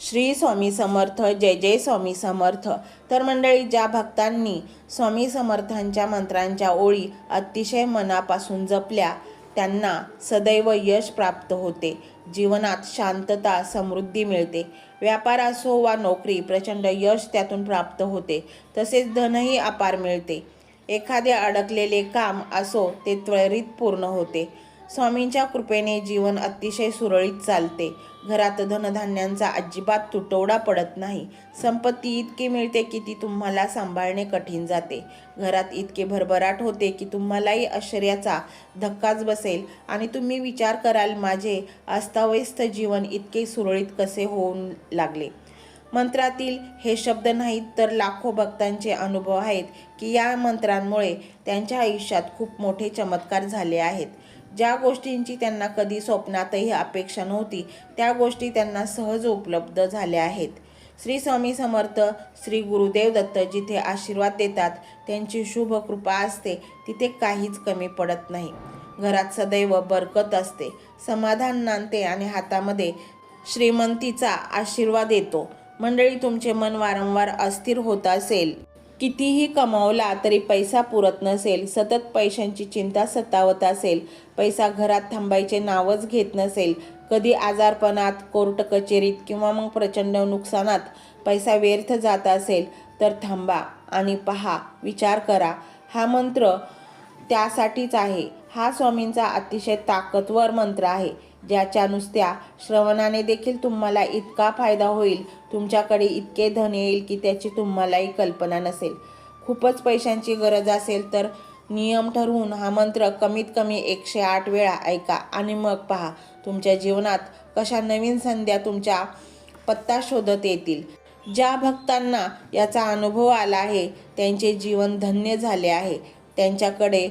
श्री स्वामी समर्थ जय जय स्वामी समर्थ. तर मंडळी ज्या भक्तांनी स्वामी समर्थांच्या मंत्रांच्या ओळी अतिशय मनापासून जपल्या त्यांना सदैव यश प्राप्त होते. जीवनात शांतता समृद्धी मिळते. व्यापार असो वा नोकरी प्रचंड यश त्यातून प्राप्त होते. तसेच धनही अपार मिळते. एखादे अडकलेले काम असो ते त्वरित पूर्ण होते. स्वामींच्या कृपेने जीवन अतिशय सुरळीत चालते. घरात धनधान्यांचा अजिबात तुटवडा पडत नाही. संपत्ती इतकी मिळते की ती तुम्हाला सांभाळणे कठीण जाते. घरात इतके भरभराट होते की तुम्हालाही आश्चर्याचा धक्काच बसेल. आणि तुम्ही विचार कराल माझे अस्ताव्यस्त जीवन इतके सुरळीत कसे होऊन लागले? मंत्रातील हे शब्द नाहीत तर लाखो भक्तांचे अनुभव आहेत की या मंत्रांमुळे त्यांच्या आयुष्यात खूप मोठे चमत्कार झाले आहेत. ज्या गोष्टींची त्यांना कधी स्वप्नातही अपेक्षा नव्हती त्या गोष्टी त्यांना सहज उपलब्ध झाल्या आहेत. श्री स्वामी समर्थ श्री गुरुदेव दत्त जिथे आशीर्वाद देतात त्यांची शुभ कृपा असते तिथे काहीच कमी पडत नाही. घरात सदैव बरकत असते. समाधान नांदते आणि हातामध्ये श्रीमंतीचा आशीर्वाद येतो. मंडळी तुमचे मन वारंवार अस्थिर होत असेल. कितीही कमावला तरी पैसा पुरत नसेल सतत पैशांची चिंता सतावत असेल पैसा घरात थांबायचे नावच घेत नसेल कधी आजारपणात कोर्ट कचेरीत किंवा मग प्रचंड नुकसानात पैसा व्यर्थ जात असेल तर थांबा आणि पहा विचार करा. हा मंत्र त्यासाठीच आहे. हा स्वामींचा अतिशय ताकदवर मंत्र आहे. ज्याच्या नुसत्या श्रवणाने देखील तुम्हाला इतका फायदा होईल तुमच्याकडे इतके धन येईल की त्याची तुम्हालाही कल्पना नसेल. खूपच पैशांची गरज असेल तर नियम ठरवून हा मंत्र कमीत कमी एकशे आठ वेळा ऐका आणि मग पहा तुमच्या जीवनात कशा नवीन संध्या तुमच्या पत्ता शोधत येतील. ज्या भक्तांना याचा अनुभव आला आहे त्यांचे जीवन धन्य झाले आहे. त्यांच्याकडे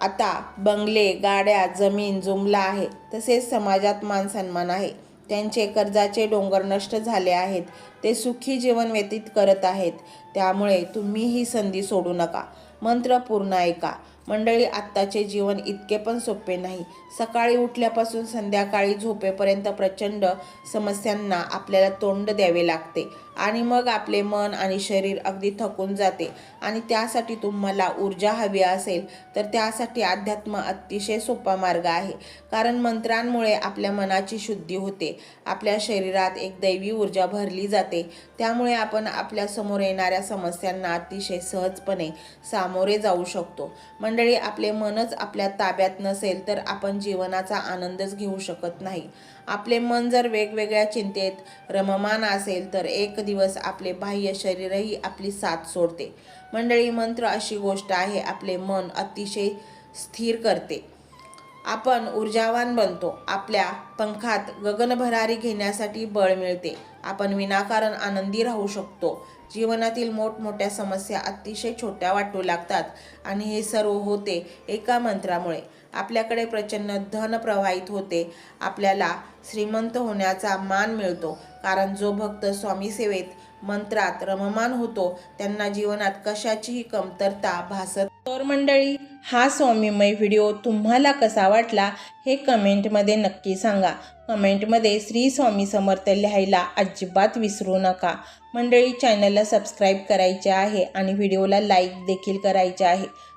आता बंगले गाड्या जमीन जुमला आहे. तसेच समाजात मान सन्मान आहे. त्यांचे कर्जाचे डोंगर नष्ट झाले आहेत. ते सुखी जीवन व्यतीत करत आहेत. त्यामुळे तुम्ही ही संधी सोडू नका. मंत्र पूर्ण ऐका. मंडळी आत्ताचे जीवन इतके पण सोपे नाही. सकाळी उठल्यापासून संध्याकाळी झोपेपर्यंत प्रचंड समस्यांना आपल्याला तोंड द्यावे लागते. आणि मग आपले मन आणि शरीर अगदी थकून जाते. आणि त्यासाठी तुम्हाला ऊर्जा हवी असेल तर त्यासाठी अध्यात्म अतिशय सोपा मार्ग आहे. कारण मंत्रांमुळे आपल्या मनाची शुद्धी होते. आपल्या शरीरात एक दैवी ऊर्जा भरली जाते. त्यामुळे आपण आपल्यासमोर येणाऱ्या समस्यांना अतिशय सहजपणे सामोरे जाऊ शकतो. मंडळी आपले मनच आपल्या ताब्यात नसेल तर आपण जीवनाचा आनंदच घेऊ शकत नाही. आपले मन जर वेगवेगळ्या चिंतेत रममान असेल तर एक दिवस आपले बाह्य शरीरही आपली साथ सोडते. मंडळी मंत्र अशी गोष्ट आहे आपले मन अतिशय स्थिर करते. आपण ऊर्जावान बनतो. आपल्या पंखात गगनभरारी घेण्यासाठी बळ मिळते. आपण विनाकारण आनंदी राहू शकतो. जीवनातील मोठमोठ्या समस्या अतिशय छोट्या वाटू लागतात आणि हे सर्व होते एका मंत्रामुळे. आपल्याकडे प्रचंड धन प्रवाहित होते. आपल्याला श्रीमंत होण्याचा मान मिळतो. कारण जो भक्त स्वामी सेवेत मंत्रात रममान होतो त्यांना जीवनात कशाचीही कमतरता भासत तर मंडळी हा स्वामीमय व्हिडिओ तुम्हाला कसा वाटला हे कमेंटमध्ये नक्की सांगा. कमेंटमध्ये श्री स्वामी समर्थ लिहायला अजिबात विसरू नका. मंडळी चॅनलला सबस्क्राईब करायचे आहे आणि व्हिडिओला लाईक देखील करायचे आहे.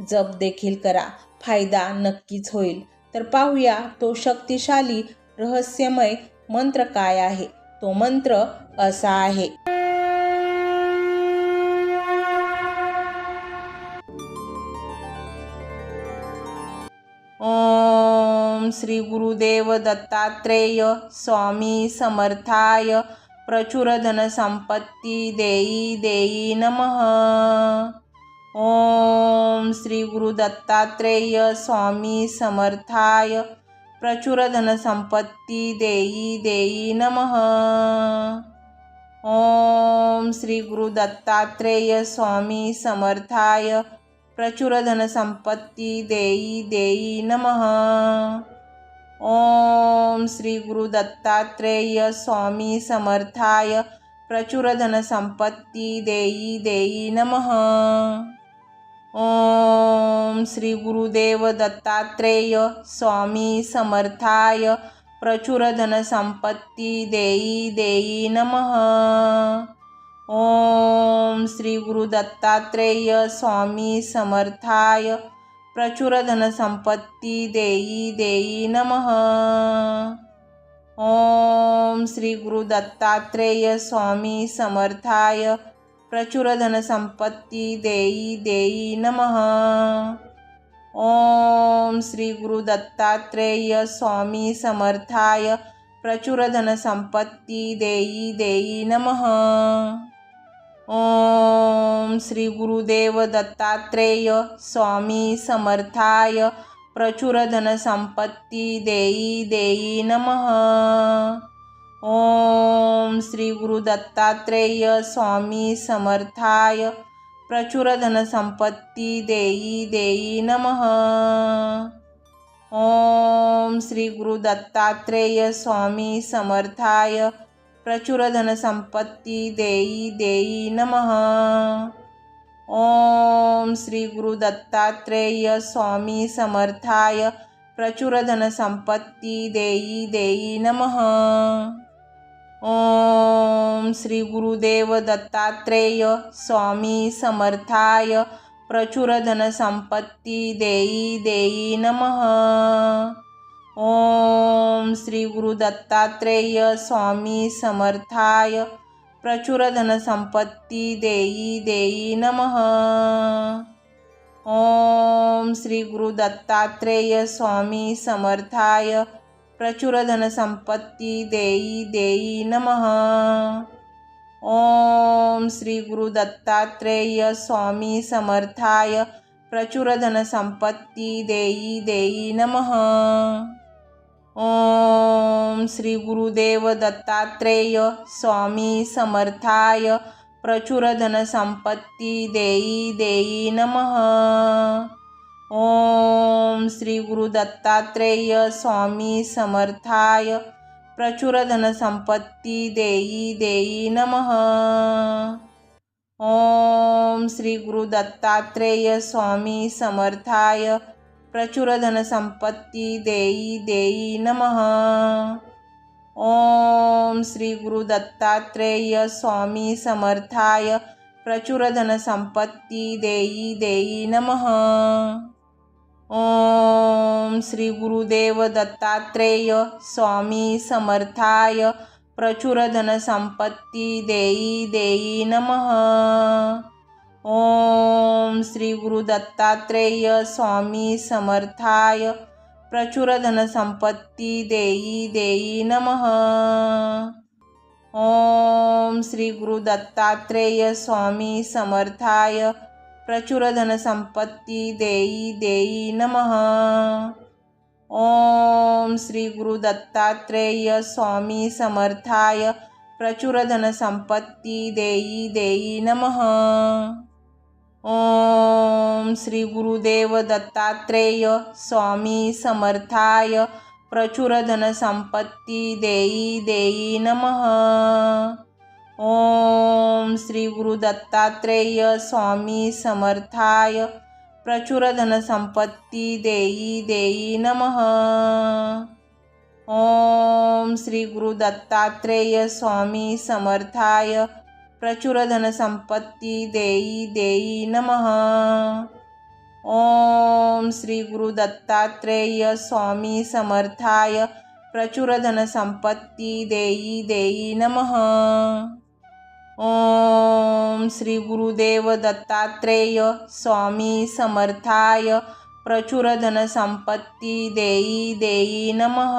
जप देखील करा. फायदा नक्कीच होईल. तर पाहूया तो शक्तिशाली रहस्यमय मंत्र काय आहे? तो मंत्र असा आहे. ओम श्री गुरुदेव दत्तात्रेय स्वामी समर्थाय. प्रचुर धनसंपत्ती देई देई नमः. ओम श्री गुरु दत्तात्रेय स्वामी समर्थाय प्रचुर धनसंपत्ती देई देई नमः। ओम श्री गुरु दत्तात्रेय स्वामी समर्थाय प्रचुर धनसंपत्ती देई देई नमः। ओम श्री गुरु दत्तात्रेय स्वामी समर्थाय प्रचुर धनसंपत्ती देई देई नमः। ओम श्री गुरुदेव दत्तात्रेय स्वामी समर्थाय प्रचुर धनसंपत्ती देई देई नमः। ओम श्री गुरु दत्तात्रेय स्वामी समर्थाय प्रचुर धनसंपत्ती देई देई नमः। ओम श्री गुरु दत्तात्रेय स्वामी समर्थाय प्रचुर धनसंपत्ती देई देई नमः। ओम श्री गुरु दत्तात्रेय स्वामी समर्थाय प्रचुर धनसंपत्ती देई देई नमः। ओम श्री गुरुदेव दत्तात्रेय स्वामी समर्थाय प्रचुर धनसंपत्ती देई देई नमः। ओम श्री गुरु दत्तात्रेय स्वामी समर्थाय प्रचुर धनसंपत्ती देई देई नमः। ओम श्री गुरु दत्तात्रेय स्वामी समर्थाय प्रचुर धनसंपत्ती देई देई नमः। ओम श्री गुरु दत्तात्रेय स्वामी समर्थाय प्रचुर धनसंपत्ती देई देई नमः। ओम श्री गुरुदेव दत्तात्रेय स्वामी समर्थाय प्रचुर धनसंपत्ती देई देई नम। ओम श्री गुरु दत्तात्रेय स्वामी समर्थाय प्रचुर धनसंपत्ती देई देई नम। ओम श्री गुरु दत्तात्रेय स्वामी समर्थाय प्रचुर धनसंपत्ती देई देई नमः। ओम श्री गुरु दत्तात्रेय स्वामी समर्थाय प्रचुर धनसंपत्ती देई देई नमः। ओम श्री गुरुदेव दत्तात्रेय स्वामी समर्थाय प्रचुर धनसंपत्ती देई देई नमः। ओम श्री गुरु दत्तात्रेय स्वामी समर्थाय प्रचुर धनसंपत्ती देई देई नमः। ओम श्री गुरु दत्तात्रेय स्वामी समर्थाय प्रचुर धनसंपत्ती देई देई नमः। ओम श्री गुरु दत्तात्रेय स्वामी समर्थाय प्रचुर धनसंपत्ती देई देई नमः। ओम श्री गुरुदेव दत्तात्रेय स्वामी समर्थाय प्रचुर धनसंपत्ती देई देई नमः। ओम श्री गुरु दत्तात्रेय स्वामी समर्थाय प्रचुर धनसंपत्ती देई देई नमः। ओम श्री गुरु दत्तात्रेय स्वामी समर्थाय प्रचुर धनसंपत्ती देई देई नमः। ओम श्री गुरु दत्तात्रेय स्वामी समर्थाय प्रचुर धनसंपत्ती देई देई नमः। ओम श्री गुरुदेव दत्तात्रेय स्वामी समर्थाय प्रचुर धनसंपत्ती देई देई नमः। ओम श्री गुरु दत्तात्रेय स्वामी समर्थाय प्रचुर धनसंपत्ती देई देई नमः। ओम श्री गुरु दत्तात्रेय स्वामी समर्थाय प्रचुर धनसंपत्ती देई देई नमः। ओम श्री गुरु दत्तात्रेय स्वामी समर्थाय प्रचुर धनसंपत्ती देई देई नमः। ओम श्री गुरुदेव दत्तात्रेय स्वामी समर्थाय प्रचुर धनसंपत्ती देई देई नमः।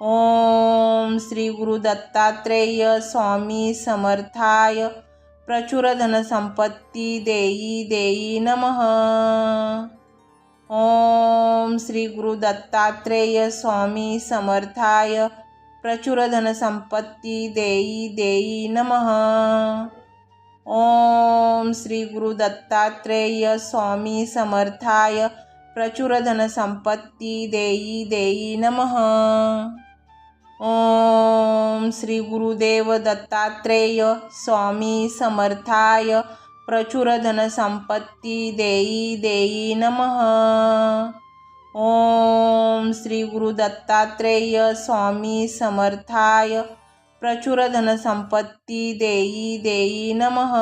ओम श्री गुरु दत्तात्रेय स्वामी समर्थाय प्रचुर धनसंपत्ती देई देई नमः। ओम श्री गुरु दत्तात्रेय स्वामी समर्थाय प्रचुर धनसंपत्ती देई देई नमः। ओम श्री गुरु दत्तात्रेय स्वामी समर्थाय प्रचुर धनसंपत्ती देई देई नमः। ओम श्री गुरुदेव दत्तात्रेय स्वामी समर्थाय प्रचुर धनसंपत्ती देई देई नमः। ओम श्री गुरु दत्तात्रेय स्वामी समर्थाय प्रचुर धनसंपत्ती देई देई नमः।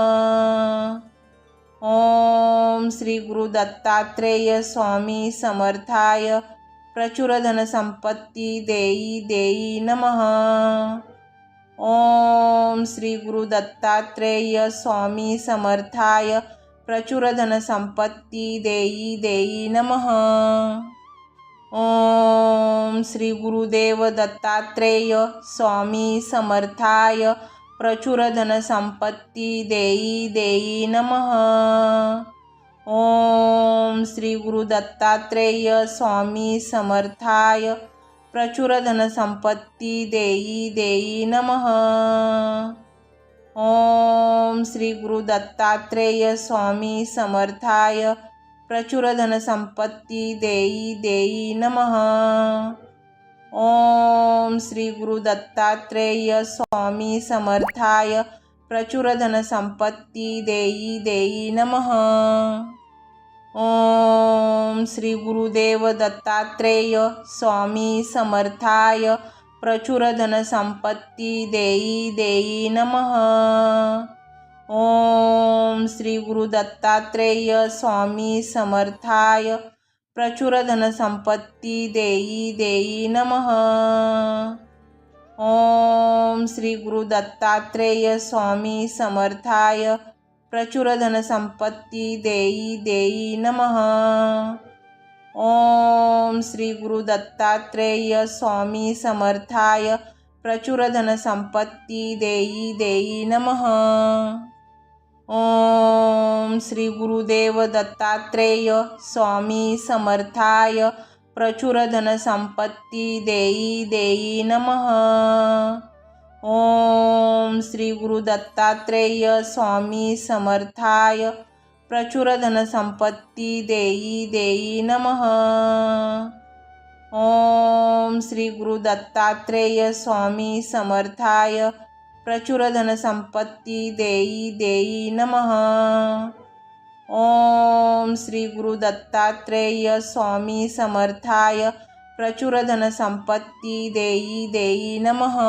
ओम श्री गुरु दत्तात्रेय स्वामी समर्थाय प्रचुर धनसंपत्ती देई देई नमः। ओम श्री गुरु दत्तात्रेय स्वामी समर्थाय प्रचुर धनसंपत्ती देई देई नमः। ओम श्री गुरुदेव दत्तात्रेय स्वामी समर्थाय प्रचुर धनसंपत्ती देई देई नमः। ओम श्री गुरु दत्तात्रेय स्वामी समर्थाय प्रचुर धनसंपत्ती देई देई नमः। ओम श्री गुरु दत्तात्रेय स्वामी समर्थाय प्रचुर धनसंपत्ती देई देई नमः। ओम श्री गुरु दत्तात्रेय स्वामी समर्थाय प्रचुर धनसंपत्ती देई देई नमः। ओम श्री गुरुदेव दत्तात्रेय स्वामी समर्थाय प्रचुर धनसंपत्ती देई देई नमः। ओम श्री गुरु दत्तात्रेय स्वामी समर्थाय प्रचुर धनसंपत्ती देई देई नमः। ओम श्री गुरु दत्तात्रेय स्वामी समर्थाय प्रचुर धनसंपत्ती देई देई नमः। ओम श्री गुरु दत्तात्रेय स्वामी समर्थाय प्रचुर धनसंपत्ती देई देई नमः। ओम श्री गुरुदेव दत्तात्रेय स्वामी समर्थाय प्रचुर धनसंपत्ती देई देई नम। ओम श्री गुरु दत्तात्रेय स्वामी समर्थाय प्रचुर धनसंपत्ती देई देई नम। ओम श्री गुरु दत्तात्रेय स्वामी समर्थाय प्रचुर धनसंपत्ती देई देई नमः। ओम श्री गुरु दत्तात्रेय स्वामी समर्थाय प्रचुर धनसंपत्ती देई देई नमः।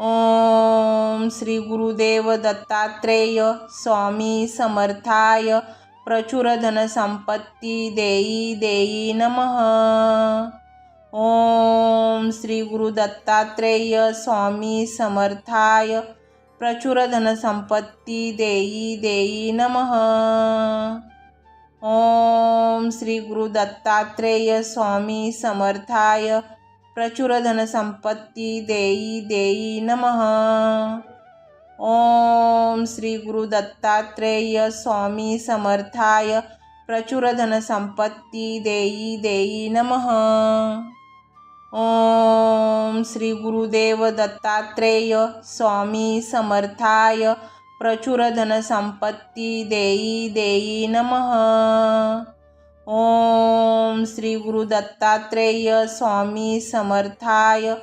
ओम श्री गुरुदेव दत्तात्रेय स्वामी समर्थाय प्रचुर धनसंपत्ती देई देई नमः। ओम श्री गुरु दत्तात्रेय स्वामी समर्थाय प्रचुर धनसंपत्ती देई देई नमः। ओम श्री गुरु दत्तात्रेय स्वामी समर्थाय प्रचुर धनसंपत्ती देई देई नमः। ओम श्री गुरु दत्तात्रेय स्वामी समर्थाय प्रचुर धनसंपत्ती देई देई नमः। ओम श्री गुरुदेव दत्तात्रेय स्वामी समर्थाय प्रचुर धनसंपत्ती देई देई नम। ओम श्री गुरु दत्तात्रेय स्वामी समर्थाय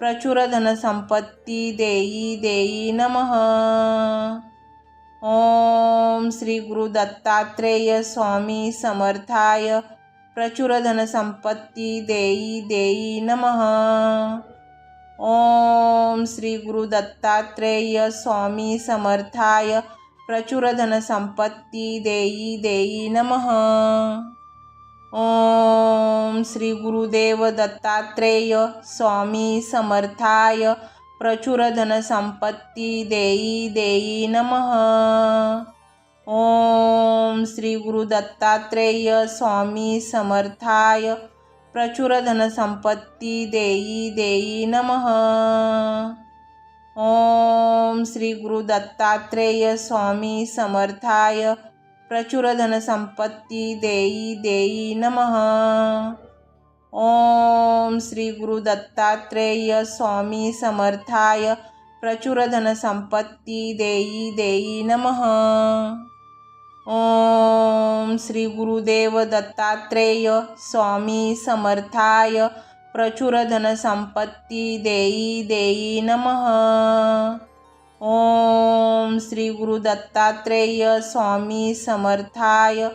प्रचुर धनसंपत्ती देई देई नम। ओम श्री गुरु दत्तात्रेय स्वामी समर्थाय प्रचुर धनसंपत्ती देई देई नमः। ओम श्री गुरु दत्तात्रेय स्वामी समर्थाय प्रचुर धनसंपत्ती देई देई नमः। ओम श्री गुरुदेव दत्तात्रेय स्वामी समर्थाय प्रचुर धनसंपत्ती देई देई नमः। ओम श्री गुरु दत्तात्रेय स्वामी समर्थाय प्रचुर धनसंपत्ती देई देई नमः। ओम श्री गुरु दत्तात्रेय स्वामी समर्थाय प्रचुर धनसंपत्ती देई देई नमः। ओम श्री गुरु दत्तात्रेय स्वामी समर्थाय प्रचुर धनसंपत्ती देई देई नमः। ओम श्री गुरुदेव दत्तात्रेय स्वामी समर्थाय प्रचुर धनसंपत्ती देई देई नमः। ओम श्री गुरु दत्तात्रेय स्वामी समर्थाय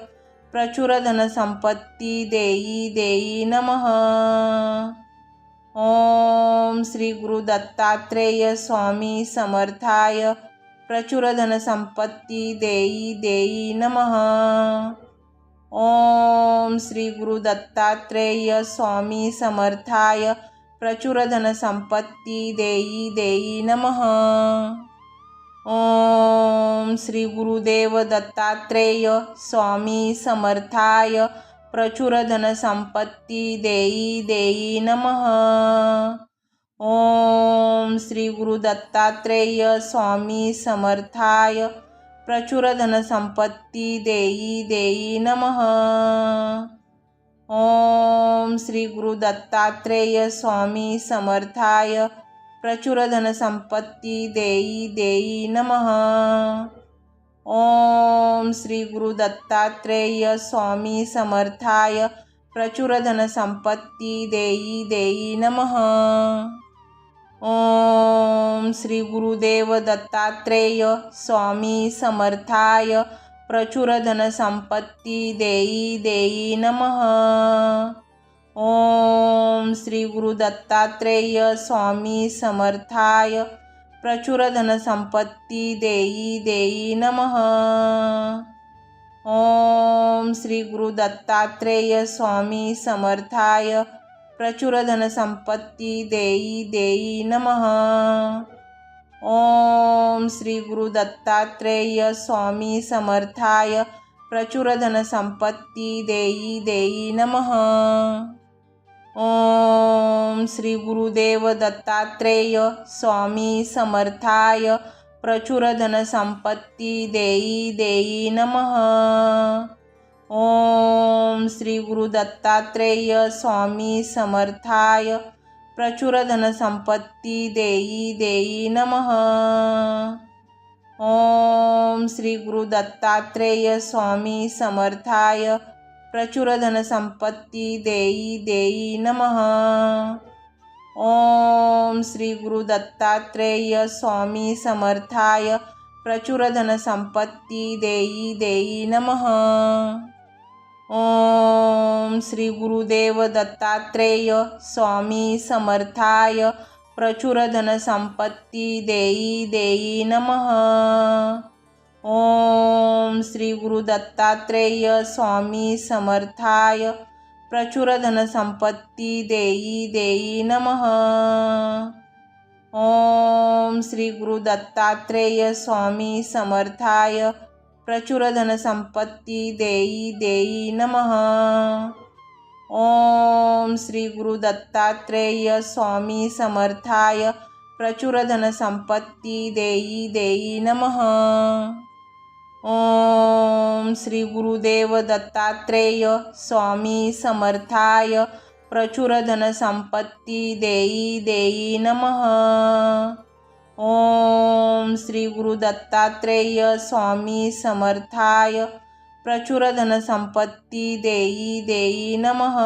प्रचुर धनसंपत्ती देई देई नमः। ओम श्री गुरु दत्तात्रेय स्वामी समर्थाय प्रचुर धनसंपत्ती देई देई नमः। ओम श्री गुरु दत्तात्रेय स्वामी समर्थाय प्रचुर धनसंपत्ती देई देई नमः। ओम श्री गुरुदेव दत्तात्रेय स्वामी समर्थाय प्रचुर धनसंपत्ती देई देई नमः। ओम श्री गुरु दत्तात्रेय स्वामी समर्थाय प्रचुर धनसंपत्ती देई देई नमः। ओम श्री गुरु दत्तात्रेय स्वामी समर्थाय प्रचुर धनसंपत्ती देई देई नमः। ओम श्री गुरु दत्तात्रेय स्वामी समर्थाय प्रचुर धनसंपत्ती देई देई नमः। ओम श्री गुरुदेव दत्तात्रेय स्वामी समर्थाय प्रचुर धनसंपत्ती देई देई नमः। ओम श्री गुरु दत्तात्रेय स्वामी समर्थाय प्रचुर धनसंपत्ती देई देई नमः। ओम श्री गुरु दत्तात्रेय स्वामी समर्थाय प्रचुर धनसंपत्ती देई देई नमः। ओम श्री गुरु दत्तात्रेय स्वामी समर्थाय प्रचुर धनसंपत्ती देई देई नमः। ओम श्री गुरुदेव दत्तात्रेय स्वामी समर्थाय प्रचुर धनसंपत्ती देई देई नमः। ओम श्री गुरु दत्तात्रेय स्वामी समर्थाय प्रचुर धनसंपत्ती देई देई नमः। ओम श्री गुरु दत्तात्रेय स्वामी समर्थाय प्रचुर धनसंपत्ती देई देई नमः। ओम श्री गुरु दत्तात्रेय स्वामी समर्थाय प्रचुर धनसंपत्ती देई देई नमः। ओम श्री गुरुदेव दत्तात्रेय स्वामी समर्थाय प्रचुर धनसंपत्ती देई देई नमः। ओम श्री गुरु दत्तात्रेय स्वामी समर्थाय प्रचुर धनसंपत्ती देई देई नमः। ओम श्री गुरु दत्तात्रेय स्वामी समर्थाय प्रचुर धनसंपत्ती देई देई नमः। ओम श्री गुरु दत्तात्रेय स्वामी समर्थाय प्रचुर धनसंपत्ती देई देई नमः। ओम श्री गुरुदेव दत्तात्रेय स्वामी समर्थाय प्रचुर धनसंपत्ती देई देई नमः। ओम श्री गुरु दत्तात्रेय स्वामी समर्थाय प्रचुर धनसंपत्ती देई देई नमः।